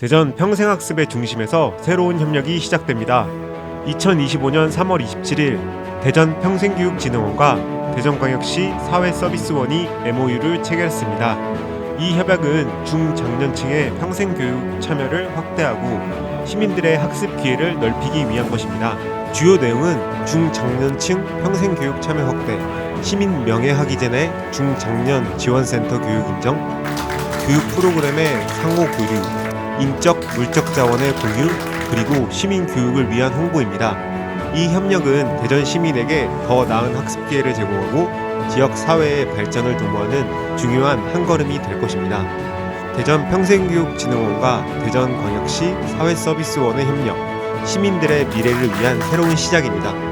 대전 평생학습의 중심에서 새로운 협력이 시작됩니다. 2025년 3월 27일 대전 평생교육진흥원과 대전광역시 사회서비스원이 MOU를 체결했습니다. 이 협약은 중장년층의 평생교육 참여를 확대하고 시민들의 학습 기회를 넓히기 위한 것입니다. 주요 내용은 중장년층 평생교육 참여 확대, 시민 명예학이제 내 중장년 지원센터 교육 인정, 교육 프로그램의 상호 교류, 인적 물적 자원의 공유, 그리고 시민 교육을 위한 홍보입니다. 이 협력은 대전 시민에게 더 나은 학습 기회를 제공하고 지역 사회의 발전을 도모하는 중요한 한 걸음이 될 것입니다. 대전 평생교육진흥원과 대전광역시 사회서비스원의 협력, 시민들의 미래를 위한 새로운 시작입니다.